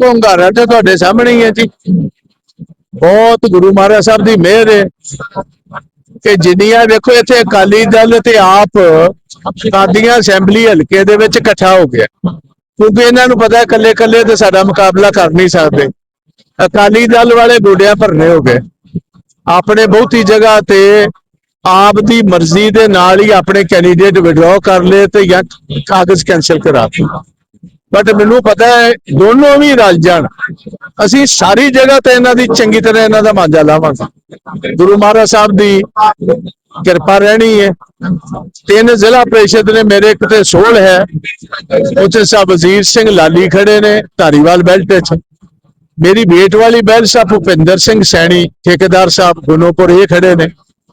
ਵੇਖੋ ਹੰਗਾਰਾ ਤੇ ਤੁਹਾਡੇ ਸਾਹਮਣੇ ਹੀ ਹੈ ਜੀ। ਬਹੁਤ ਗੁਰੂ ਮਹਾਰਾਜ ਸਾਹਿਬ ਦੀ ਮਿਹਰ ਹੈ ਕਿ ਜਿੰਨੀਆਂ ਵੇਖੋ ਇੱਥੇ ਅਕਾਲੀ ਦਲ ਤੇ ਆਪ ਕਾਦੀਆਂ ਅਸੈਂਬਲੀ ਹਲਕੇ ਦੇ ਵਿੱਚ ਇਕੱਠਾ ਹੋ ਗਿਆ। ਕਿਉਂਕਿ ਇਹਨਾਂ ਨੂੰ ਪਤਾ ਇਕੱਲੇ ਇਕੱਲੇ ਤੇ ਸਾਡਾ ਮੁਕਾਬਲਾ ਕਰ ਨਹੀਂ ਸਕਦੇ। ਅਕਾਲੀ ਦਲ ਵਾਲੇ ਗੋਡਿਆਂ ਭਰਨੇ ਹੋ ਗਏ। ਆਪਣੇ ਬਹੁਤੀ ਜਗ੍ਹਾ ਤੇ ਆਪ ਦੀ ਮਰਜ਼ੀ ਦੇ ਨਾਲ ਹੀ ਆਪਣੇ ਕੈਂਡੀਡੇਟ ਵਿਡਰਾਅ ਕਰ ਲਏ ਤੇ ਜਾਂ ਕਾਗਜ਼ ਕੈਨਸਲ ਕਰਾ ਦਿੱਤੇ। ਬਟ ਮੈਨੂੰ ਪਤਾ ਹੈ, ਦੋਨੋਂ ਵੀ ਰਲ ਜਾਣ। ਅਸੀਂ ਸਾਰੀ ਜਗ੍ਹਾ ਤੇ ਇਹਨਾਂ ਦੀ ਚੰਗੀ ਤਰ੍ਹਾਂ ਇਹਨਾਂ ਦਾ ਮਾਂਜਾ ਲਾਵਾਂਗੇ। ਗੁਰੂ ਮਹਾਰਾਜ ਸਾਹਿਬ ਦੀ ਕਿਰਪਾ ਰਹਿਣੀ ਹੈ। ਤਿੰਨ ਜ਼ਿਲ੍ਹਾ ਪ੍ਰੀਸ਼ਦ ਨੇ ਮੇਰੇ ਕਿਤੇ ਸੋਲ ਹੈ। ਉੱਥੇ ਸਾਹਿਬ ਵਜ਼ੀਰ ਸਿੰਘ ਲਾਲੀ ਖੜੇ ਨੇ, ਧਾਰੀਵਾਲ ਬੈਲਟ 'ਚ ਮੇਰੀ ਬੇਟ ਵਾਲੀ ਬੈਲਟ ਸਾਹਿਬ ਭੁਪਿੰਦਰ ਸਿੰਘ ਸੈਣੀ, ਠੇਕੇਦਾਰ ਸਾਹਿਬ ਗੁਨੋਪੁਰ, ਇਹ ਖੜੇ ਨੇ।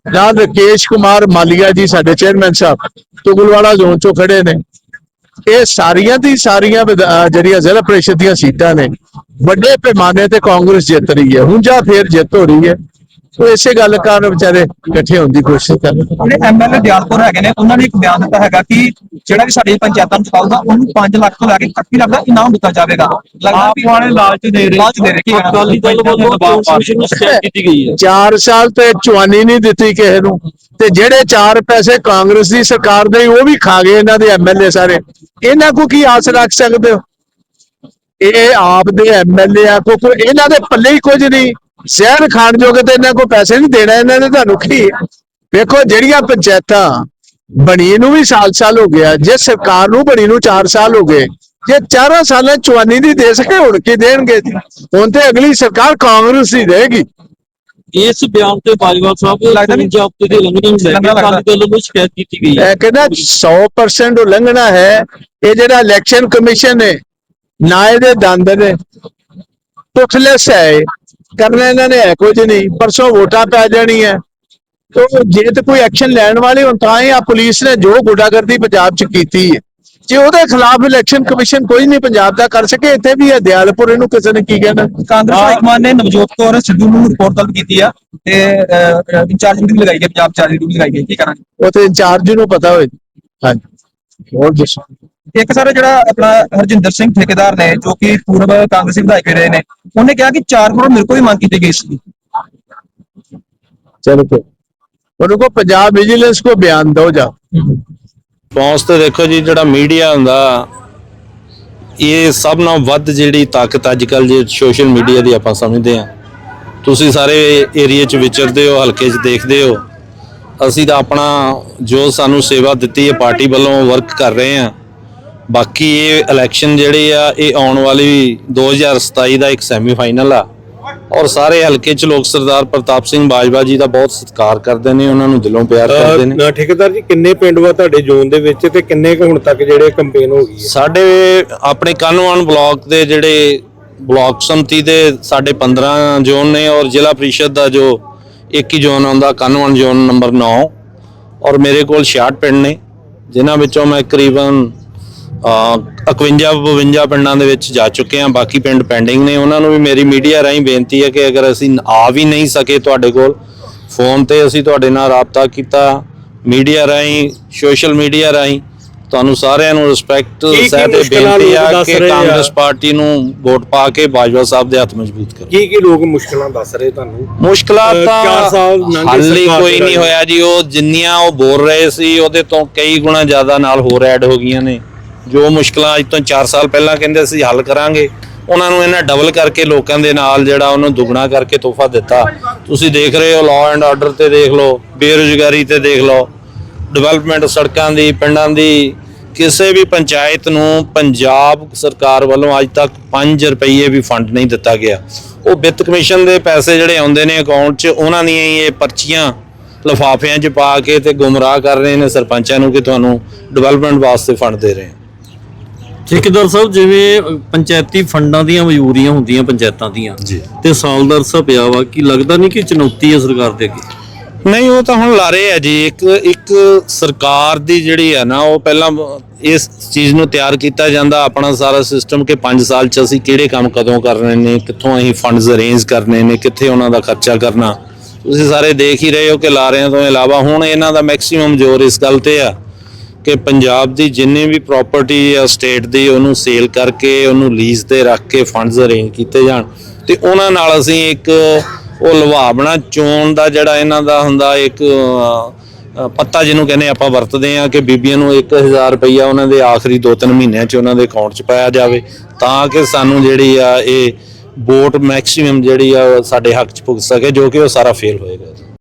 ਨਾਲ ਰਕੇਸ਼ ਕੁਮਾਰ ਮਾਲੀਆ ਜੀ, ਸਾਡੇ ਚੇਅਰਮੈਨ ਸਾਹਿਬ, ਤੁਗਲਵਾੜਾ ਜ਼ੋਨ ਚੋਂ ਖੜੇ ਨੇ। ਇਹ ਸਾਰੀਆਂ ਦੀ ਸਾਰੀਆਂ ਵਿਧ- ਜਿਹੜੀਆਂ ਜ਼ਿਲ੍ਹਾ ਪ੍ਰੀਸ਼ਦ ਦੀਆਂ ਸੀਟਾਂ ਨੇ, ਵੱਡੇ ਪੈਮਾਨੇ ਤੇ ਕਾਂਗਰਸ ਜਿੱਤ ਰਹੀ ਹੈ। ਹੁਣ ਜਾਂ ਫੇਰ ਜਿੱਤ ਹੋ ਰਹੀ ਹੈ। ਸੋ ਇਸੇ ਗੱਲ ਕਾਰਨ ਵਿਚਾਰੇ ਇਕੱਠੇ ਹੋਣ ਦੀ ਕੋਸ਼ਿਸ਼ ਕਰ ਰਹੇ ਨੇ। ਜਿਹੜੇ ਐਮਐਲਏ ਦਿਆਲਪੁਰ ਹੈਗੇ ਨੇ ਉਹਨਾਂ ਨੇ ਇੱਕ ਬਿਆਨ ਦਿੱਤਾ ਹੈਗਾ ਕਿ ਜਿਹੜਾ ਵੀ ਸਾਡੀ ਪੰਚਾਇਤਾਂ ਨੂੰ ਚੁਕਾਊਗਾ ਉਹਨੂੰ 5 ਲੱਖ ਤੋਂ ਲੈ ਕੇ 31 ਲੱਖ ਦਾ ਇਨਾਮ ਦਿੱਤਾ ਜਾਵੇਗਾ। ਲੱਗਦਾ ਵੀ ਵਾਲੇ ਲਾਲਚ ਦੇ ਰਹੇ। ਲਾਲਚ ਦੇ ਰਹੇ ਕੀ ਅਕਾਲੀ ਦਲ ਵੱਲੋਂ ਨੂੰ ਸ਼ਿਕਾਇਤ ਕੀਤੀ ਗਈ ਹੈ। 4 ਸਾਲ ਤੇ ਚਵਾਨੀ ਨਹੀਂ ਦਿੱਤੀ ਕਿਸੇ ਨੂੰ। ਤੇ ਜਿਹੜੇ 4 ਪੈਸੇ ਕਾਂਗਰਸ ਦੀ ਸਰਕਾਰ ਦੇ ਉਹ ਵੀ ਖਾ ਗਏ ਇਹਨਾਂ ਦੇ ਐਮਐਲਏ ਸਾਰੇ। ਇਹਨਾਂ ਕੋ ਕੀ ਆਸ ਰੱਖ ਸਕਦੇ ਹੋ? ਇਹ ਆਪ ਦੇ ਐਮਐਲਏ ਆ ਕੋ ਕੋਈ ਇਹਨਾਂ ਦੇ ਪੱਲੇ ਹੀ ਕੁਝ ਨਹੀਂ। ਸ਼ਹਿਰ ਖਾਣ ਜੋਗੇ ਤੇ ਇਹਨਾਂ ਕੋ ਪੈਸੇ ਨਹੀਂ ਦੇਣਾ ਇਹਨਾਂ ਨੇ ਤੁਹਾਨੂੰ ਕੀ? ਵੇਖੋ ਜਿਹੜੀਆਂ ਪੰਚਾਇਤਾਂ ਬਣੀ ਨੂੰ ਵੀ ਸਾਲ ਸਾਲ ਹੋ ਗਿਆ ਜੇ ਸਰਕਾਰ ਨੂੰ ਬਣੀ ਨੂੰ 4 ਸਾਲ ਹੋ ਗਏ ਜੇ ਚਾਰਾਂ ਸਾਲਾਂ 'ਚ ਚਵਾਨੀ ਦੀ ਦੇ ਸਕੇ ਹੁਣ ਕੀ ਦੇਣਗੇ? ਜੀ? ਹੁਣ ਤੇ ਅਗਲੀ ਸਰਕਾਰ ਕਾਂਗਰਸ ਦੀ ਦੇਗੀ ਇਸ ਬਿਆਨ ਤੇ ਬਾਜਵਾ ਸਾਹਿਬ ਲੱਗਦਾ ਵੀ- ਪੰਜਾਬ ਤੇ ਦੇ ਲੰਘਣ ਨੂੰ ਲੈ ਕੇ ਲੱਗਦਾ- ਅਕਾਲੀ ਦਲ ਵੱਲੋਂ ਸ਼ਿਕਾਇਤ ਕੀਤੀ ਗਈ ਹੈ? ਇਹ ਕਹਿੰਦਾ 100% ਉਲੰਘਣਾ ਹੈ ਇਹ ਜਿਹੜਾ ਇਲੈਕਸ਼ਨ ਕਮਿਸ਼ਨ ਹੈ ਨਾ ਇਹਦੇ ਦੰਦ ਨੇ ਟੁੱਟਲੈਸ ਹੈ। ਕਰਨਾ ਇਹਨਾਂ ਨੇ ਹੈ ਕੁਝ ਨਹੀਂ ਪਰਸੋਂ ਵੋਟਾਂ ਪੈ ਜਾਣੀਆਂ। ਤੋ ਜੇ ਤੇ ਕੋਈ ਐਕਸ਼ਨ ਲੈਣ ਵਾਲੇ ਹੁਣ ਤਾਂ ਹੀ ਆ ਪੁਲਿਸ ਨੇ ਜੋ ਗੁੰਡਾਗਰਦੀ ਪੰਜਾਬ 'ਚ ਕੀਤੀ ਹੈ। ਜੇ ਉਹਦੇ ਖਿਲਾਫ ਇਲੈਕਸ਼ਨ ਕਮਿਸ਼ਨ ਕੋਈ ਨਹੀਂ ਪੰਜਾਬ ਦਾ ਕਰ ਸਕੇ ਇੱਥੇ ਵੀ ਹੈ ਦਿਆਲਪੁਰ ਇਹਨੂੰ ਕਿਸੇ ਨੇ ਕੀ ਕਹਿਣਾ? ਕਾਂਗਰਸ ਹਾਈਕਮਾਨ ਨੇ ਨਵਜੋਤ ਕੌਰ ਸਿੱਧੂ ਨੂੰ ਰਿਪੋਰਟ ਤਲਬ ਕੀਤੀ ਆ ਤੇ ਇੰਚਾਰਜ ਡਿਊਟੀ ਲਗਾਈ ਗਈ ਪੰਜਾਬ ਚਾਰਜ ਡਿਊਟੀ ਲਗਾਈ ਗਈ ਕੀ ਕਰਾਂਗੇ? ਉਹ ਤੇ ਇੰਚਾਰਜ ਨੂੰ ਪਤਾ ਹੋਏ। ਹਾਂਜੀ। ਹੋਰ ਦੱਸੋ ਇੱਕ ਸਰ ਜਿਹੜਾ ਆਪਣਾ ਹਰਜਿੰਦਰ ਸਿੰਘ ਠੇਕੇਦਾਰ ਨੇ ਜੋ ਕਿ ਪੂਰਬ ਕਾਂਗਰਸੀ ਵਿਧਾਇਕ ਰਹੇ ਨੇ ਉਹਨੇ ਕਿਹਾ ਕਿ 4 ਕਰੋੜ ਮੇਰੇ ਕੋਲ ਵੀ ਮੰਗ ਕੀਤੀ ਗਈ ਸੀ। ਚਲੋ ਕੋ ਉਹਨੂੰ ਕੋ ਪੰਜਾਬ ਵਿਜੀਲੈਂਸ ਕੋ ਬਿਆਨ ਦੋ ਜਾ। ਰਿਸਪੌਂਸ ਤੇ ਦੇਖੋ ਜੀ ਜਿਹੜਾ ਮੀਡੀਆ ਹੁੰਦਾ ਇਹ ਸਭ ਨਾਲੋਂ ਵੱਧ ਜਿਹੜੀ ਤਾਕਤ ਅੱਜ ਕੱਲ ਜੇ ਸੋਸ਼ਲ ਮੀਡੀਆ ਦੀ ਆਪਾਂ ਸਮਝਦੇ ਆ ਤੁਸੀਂ ਸਾਰੇ ਏਰੀਆ 'ਚ ਵਿਚਰਦੇ ਹੋ ਹਲਕੇ 'ਚ ਦੇਖਦੇ ਹੋ। ਅਸੀਂ ਤਾਂ ਆਪਣਾ ਜੋ ਸਾਨੂੰ ਸੇਵਾ ਦਿੱਤੀ ਹੈ ਪਾਰਟੀ ਵੱਲੋਂ ਵਰਕ ਕਰ ਰਹੇ ਆ ਬਾਕੀ ਇਹ ਇਲੈਕਸ਼ਨ ਜਿਹੜੇ ਆ ਇਹ ਆਉਣ ਵਾਲੀ 2027 ਦਾ ਇੱਕ ਸੈਮੀਫਾਈਨਲ ਆ। ਔਰ ਸਾਰੇ ਹਲਕੇ 'ਚ ਲੋਕ ਸਰਦਾਰ ਪ੍ਰਤਾਪ ਸਿੰਘ ਬਾਜਵਾ ਜੀ ਦਾ ਬਹੁਤ ਸਤਿਕਾਰ ਕਰਦੇ ਨੇ ਉਹਨਾਂ ਨੂੰ ਦਿਲੋਂ ਪਿਆਰ ਕਰਦੇ ਨੇ। ਠੇਕੇਦਾਰ ਜੀ ਕਿੰਨੇ ਪਿੰਡ ਵਾ ਤੁਹਾਡੇ ਜ਼ੋਨ ਦੇ ਵਿੱਚ ਤੇ ਕਿੰਨੇ ਕੁ ਹੁਣ ਤੱਕ ਜਿਹੜੇ ਕੰਪੇਨ ਹੋ ਗਈ ਸਾਡੇ ਆਪਣੇ ਕਾਨੂੰਨ ਬਲਾਕ ਦੇ ਜਿਹੜੇ ਬਲਾਕ ਸੰਮਤੀ ਦੇ ਸਾਡੇ 15 ਜ਼ੋਨ ਨੇ ਔਰ ਜ਼ਿਲ੍ਹਾ ਪ੍ਰੀਸ਼ਦ ਦਾ ਜੋ ਇੱਕ ਹੀ ਜ਼ੋਨ ਆਉਂਦਾ ਕਾਨੂੰਨ ਜ਼ੋਨ ਨੰਬਰ 9 ਔਰ ਮੇਰੇ ਕੋਲ 66 ਪਿੰਡ ਨੇ, ਜਿਨ੍ਹਾਂ ਵਿੱਚੋਂ ਮੈਂ ਕਰੀਬਨ ਅ 51 52 ਪਿੰਡਾਂ ਦੇ ਵਿੱਚ ਜਾ ਚੁੱਕੇ ਹਾਂ। ਬਾਕੀ ਪਿੰਡ ਪੈਂਡਿੰਗ ਨੇ। ਉਹਨਾਂ ਨੂੰ ਵੀ ਮੇਰੀ ਮੀਡੀਆ ਰਾਹੀਂ ਬੇਨਤੀ ਹੈ ਕਿ ਅਗਰ ਅਸੀਂ ਆ ਵੀ ਨਹੀਂ ਸਕੇ ਤੁਹਾਡੇ ਕੋਲ, ਫੋਨ ਤੇ ਅਸੀਂ ਤੁਹਾਡੇ ਨਾਲ ਰਾਬਤਾ ਕੀਤਾ। ਮੀਡੀਆ ਰਾਹੀਂ, ਸੋਸ਼ਲ ਮੀਡੀਆ ਰਾਹੀਂ ਤੁਹਾਨੂੰ ਸਾਰਿਆਂ ਨੂੰ ਰਿਸਪੈਕਟ ਕੀ ਸਹਿ ਤੇ ਮੁਸ਼ਕਲਾਂ ਬੇਨਤੀ ਆ ਕਿ? ਕਾਂਗਰਸ ਪਾਰਟੀ ਨੂੰ ਵੋਟ ਪਾ ਕੇ ਬਾਜਵਾ ਸਾਹਿਬ ਦੇ ਹੱਥ ਮਜ਼ਬੂਤ ਕਰੋ। ਕੀ ਕੀ ਲੋਕ ਮੁਸ਼ਕਲਾਂ ਦੱਸ ਰਹੇ ਤੁਹਾਨੂੰ? ਮੁਸ਼ਕਲਾਂ ਤਾਂ ਹੱਲ ਕੋਈ ਨਹੀਂ। ਹੋਇਆ ਜੀ ਉਹ ਜਿੰਨੀਆਂ ਉਹ ਬੋਲ ਰਹੇ ਸੀ ਉਹਦੇ ਤੋਂ ਕਈ ਗੁਣਾ ਜ਼ਿਆਦਾ ਨਾਲ ਹੋਰ ਐਡ ਹੋ ਗਈਆਂ ਨੇ। ਜੋ ਮੁਸ਼ਕਲਾਂ ਅੱਜ ਤੋਂ 4 ਸਾਲ ਪਹਿਲਾਂ ਕਹਿੰਦੇ ਸੀ ਹੱਲ ਕਰਾਂਗੇ। ਉਹਨਾਂ ਨੂੰ ਇਹਨਾਂ ਡਬਲ ਕਰਕੇ ਲੋਕਾਂ ਦੇ ਨਾਲ ਜਿਹੜਾ ਉਹਨੂੰ ਦੁੱਗਣਾ ਕਰਕੇ ਤੋਹਫਾ ਦਿੱਤਾ। ਤੁਸੀਂ ਦੇਖ ਰਹੇ ਹੋ ਲਾਅ ਐਂਡ ਆਰਡਰ ਤੇ ਦੇਖ ਲਓ ਬੇਰੁਜ਼ਗਾਰੀ ਤੇ ਦੇਖ ਲਓ। ਡਿਵੈਲਪਮੈਂਟ ਸੜਕਾਂ ਦੀ ਪਿੰਡਾਂ ਦੀ ਕਿਸੇ ਵੀ ਪੰਚਾਇਤ ਨੂੰ ਪੰਜਾਬ ਸਰਕਾਰ ਵੱਲੋਂ ਅੱਜ ਤੱਕ 5 ਰੁਪਏ ਵੀ ਫੰਡ ਨਹੀਂ ਦਿੱਤਾ ਗਿਆ। ਉਹ ਵਿੱਤ ਕਮਿਸ਼ਨ ਦੇ ਪੈਸੇ ਜਿਹੜੇ ਆਉਂਦੇ ਨੇ ਅਕਾਊਂਟ 'ਚ ਉਹਨਾਂ ਦੀਆਂ ਹੀ ਇਹ ਪਰਚੀਆਂ ਲਫਾਫਿਆਂ 'ਚ ਪਾ ਕੇ ਤੇ ਗੁੰਮਰਾਹ ਕਰ ਰਹੇ ਨੇ ਸਰਪੰਚਾਂ ਨੂੰ ਕਿ ਤੁਹਾਨੂੰ ਡਿਵੈਲਪਮੈਂਟ ਵਾਸਤੇ ਫੰਡ ਦੇ ਰਹੇ। ਠੇਕੇਦਾਰ ਸਾਹਿਬ ਜਿਵੇਂ ਪੰਚਾਇਤੀ ਫੰਡਾਂ ਦੀਆਂ ਮਜੂਰੀਆਂ ਹੁੰਦੀਆਂ ਪੰਚਾਇਤਾਂ ਦੀਆਂ ਤੇ ਸਾਲ ਦਾ ਅਰਸਾ ਪਿਆ ਵਾ ਕਿ ਲੱਗਦਾ ਨਹੀਂ ਕਿ ਚੁਣੌਤੀ ਹੈ ਸਰਕਾਰ ਦੇ ਅੱਗੇ? ਨਹੀਂ, ਉਹ ਤਾਂ ਹੁਣ ਲਾਰੇ ਆ ਜੀ। ਇੱਕ ਇੱਕ ਸਰਕਾਰ ਦੀ ਜਿਹੜੀ ਹੈ ਨਾ, ਉਹ ਪਹਿਲਾਂ ਇਸ ਚੀਜ਼ ਨੂੰ ਤਿਆਰ ਕੀਤਾ ਜਾਂਦਾ, ਆਪਣਾ ਸਾਰਾ ਸਿਸਟਮ ਕਿ 5 ਸਾਲ ਚ ਅਸੀਂ ਕਿਹੜੇ ਕੰਮ ਕਦੋਂ ਕਰਨੇ ਨੇ, ਕਿੱਥੋਂ ਅਸੀਂ ਫੰਡਸ ਅਰੇਂਜ ਕਰਨੇ ਨੇ, ਕਿੱਥੇ ਉਹਨਾਂ ਦਾ ਖਰਚਾ ਕਰਨਾ। ਤੁਸੀਂ ਸਾਰੇ ਦੇਖ ਹੀ ਰਹੇ ਹੋ ਕਿ ਲਾਰਿਆਂ ਤੋਂ ਇਲਾਵਾ ਹੁਣ ਇਹਨਾਂ ਦਾ ਮੈਕਸਿਮਮ ਜ਼ੋਰ ਇਸ ਗੱਲ ਤੇ ਆ ਕਿ ਪੰਜਾਬ ਦੀ ਜਿੰਨੀ ਵੀ ਪ੍ਰਾਪਰਟੀ ਆ ਸਟੇਟ ਦੀ, ਉਹਨੂੰ ਸੇਲ ਕਰਕੇ, ਉਹਨੂੰ ਲੀਜ਼ ਤੇ ਰੱਖ ਕੇ ਫੰਡਸ ਅਰੇਂਜ ਕੀਤੇ ਜਾਣ। ਤੇ ਉਹਨਾਂ ਨਾਲ ਅਸੀਂ ਇੱਕ ਉਹ ਲੁਭਾਵਣਾ ਚੋਣ ਦਾ ਜਿਹੜਾ ਇਹਨਾਂ ਦਾ ਹੁੰਦਾ ਇੱਕ ਪੱਤਾ ਜਿਹਨੂੰ ਕਹਿੰਦੇ ਆਪਾਂ ਵਰਤਦੇ ਆ ਕਿ ਬੀਬੀਆਂ ਨੂੰ 1000 ਰੁਪਈਆ ਉਹਨਾਂ ਦੇ ਆਖਰੀ 2-3 ਮਹੀਨਿਆਂ 'ਚ ਉਹਨਾਂ ਦੇ ਅਕਾਊਂਟ 'ਚ ਪਾਇਆ ਜਾਵੇ, ਤਾਂ ਕਿ ਸਾਨੂੰ ਜਿਹੜੀ ਆ ਇਹ ਵੋਟ ਮੈਕਸਿਮਮ ਜਿਹੜੀ ਆ ਉਹ ਸਾਡੇ ਹੱਕ 'ਚ ਪੁੱਗ ਸਕੇ, ਜੋ ਕਿ ਉਹ ਸਾਰਾ ਫੇਲ ਹੋਏਗਾ